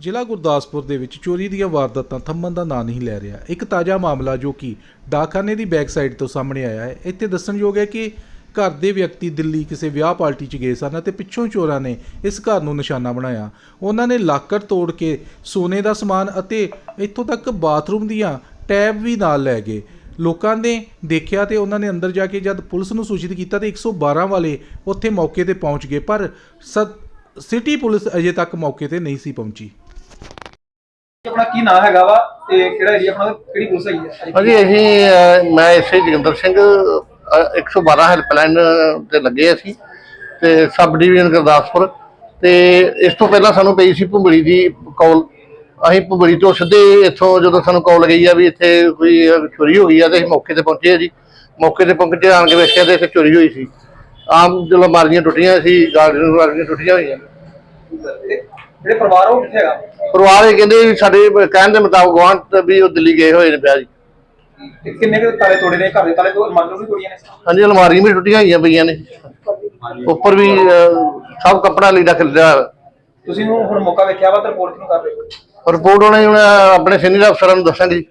ਜ਼ਿਲ੍ਹਾ ਗੁਰਦਾਸਪੁਰ ਦੇ ਵਿੱਚ ਚੋਰੀ ਦੀਆਂ ਵਾਰਦਾਤਾਂ ਥੰਮਣ ਦਾ ਨਾਂ ਨਹੀਂ ਲੈ ਰਿਹਾ। ਇੱਕ ਤਾਜ਼ਾ ਮਾਮਲਾ ਜੋ ਕਿ ਡਾਕਖਾਨੇ ਦੀ ਬੈਕ ਸਾਈਡ ਤੋਂ ਸਾਹਮਣੇ ਆਇਆ ਹੈ। ਇੱਥੇ ਦੱਸਣਯੋਗ ਹੈ ਕਿ ਘਰ ਦੇ ਵਿਅਕਤੀ ਦਿੱਲੀ ਕਿਸੇ ਵਿਆਹ ਪਾਰਟੀ 'ਚ ਗਏ ਸਨ ਅਤੇ ਪਿੱਛੋਂ ਚੋਰਾਂ ਨੇ ਇਸ ਘਰ ਨੂੰ ਨਿਸ਼ਾਨਾ ਬਣਾਇਆ। ਉਹਨਾਂ ਨੇ ਲਾਕਰ ਤੋੜ ਕੇ ਸੋਨੇ ਦਾ ਸਮਾਨ ਅਤੇ ਇੱਥੋਂ ਤੱਕ ਬਾਥਰੂਮ ਦੀਆਂ ਟੈਬ ਵੀ ਨਾਲ ਲੈ ਗਏ। ਲੋਕਾਂ ਨੇ ਦੇਖਿਆ ਤੇ ਉਹਨਾਂ ਨੇ ਅੰਦਰ ਜਾ ਕੇ ਜਦ ਪੁਲਿਸ ਨੂੰ ਸੂਚਿਤ ਕੀਤਾ ਤੇ 112 ਵਾਲੇ ਉੱਥੇ ਮੌਕੇ ਤੇ ਪਹੁੰਚ ਗਏ, ਪਰ ਸ- ਸਿਟੀ ਪੁਲਿਸ ਅਜੇ ਤੱਕ ਮੌਕੇ ਤੇ ਨਹੀਂ ਸੀ ਪਹੁੰਚੀ। ਆਪਣਾ ਕੀ ਨਾਮ ਹੈਗਾ ਵਾ ਤੇ ਕਿਹੜਾ ਏਰੀਆ ਆਪਣਾ ਕਿਹੜੀ ਪੁਲਿਸ ਹੈਗੀ ਹੈ ਹਾਂਜੀ ਅਸੀਂ ਅਹ, ਮੈਂ ਇਸੇ ਜਗਿੰਦਰ ਸਿੰਘ ਅਹ, 112 ਹੈਲਪਲਾਈਨ ਤੇ ਲੱਗੇ ਅਸੀਂ ਤੇ ਸਬ ਡਿਵੀਜ਼ਨ ਗੁਰਦਾਸਪੁਰ ਤੇ ਇਸ ਤੋਂ ਪਹਿਲਾਂ ਸਾਨੂੰ ਪਈ ਸੀ ਭੁੰਬੜੀ ਦੀ ਕਾਲ। ਅਸੀਂ ਭੁੰਬੜੀ ਤੋਂ ਸਿੱਧੇ ਇੱਥੋਂ ਜਦੋਂ ਸਾਨੂੰ ਕਾਲ ਗਈ ਆ ਵੀ ਇੱਥੇ ਕੋਈ ਚੋਰੀ ਹੋ ਗਈ ਆ ਤੇ ਅਸੀਂ ਮੌਕੇ ਤੇ ਪਹੁੰਚੇ ਆ ਜੀ। ਮੌਕੇ ਤੇ ਪਹੁੰਚ ਕੇ ਆਣ ਕੇ ਵੇਖਿਆ ਤੇ ਇੱਥੇ ਚੋਰੀ ਹੋਈ ਸੀ। ਆਮ ਜਦੋਂ ਮਾਰੀਆਂ ਟੁੱਟੀਆਂ ਸੀ ਗਾਰਡਨ ਮਾਰੀਆਂ ਟੁੱਟੀਆਂ ਹੋਈਆਂ। ਜਿਹੜੇ ਪਰਿਵਾਰ ਉਹ ਕਿੱਥੇ ਹੈਗਾ? ਪਰਿਵਾਰ ਇਹ ਕਹਿੰਦੇ ਵੀ ਸਾਡੇ ਕਹਿਣ ਦੇ ਮੁਤਾਬਕ ਗਵਾਂਢ ਵੀ ਉਹ ਦਿੱਲੀ ਗਏ ਹੋਏ ਨੇ ਪਿਆ ਜੀ। ਤੇ ਕਿੰਨੇ ਕੁ ਤਾਲੇ ਤੋੜੇ ਨੇ? ਘਰ ਦੇ ਤਾਲੇ ਤੋਂ ਅਲਮਾਰੀਆਂ ਵੀ ਤੋੜੀਆਂ ਨੇ? ਹਾਂਜੀ ਅਲਮਾਰੀਆਂ ਵੀ ਟੁੱਟੀਆਂ ਹੋਈਆਂ ਪਈਆਂ ਨੇ। ਉੱਪਰ ਵੀ ਅਹ, ਸਭ ਕੱਪੜਾ ਲੀੜਾ ਖਿਲਰਿਆ। ਤੁਸੀਂ ਨੂੰ ਹੁਣ ਮੌਕਾ ਵੇਖਿਆ ਵਾ ਤੇ ਰਿਪੋਰਟ ਕਿਉਂ ਕਰ ਰਹੇ ਹੋ? ਰਿਪੋਰਟ ਹੁਣ ਆਪਣੇ ਸੀਨੀਅਰ ਅਫਸਰਾਂ ਨੂੰ ਦੱਸਾਂਗੇ ਜੀ।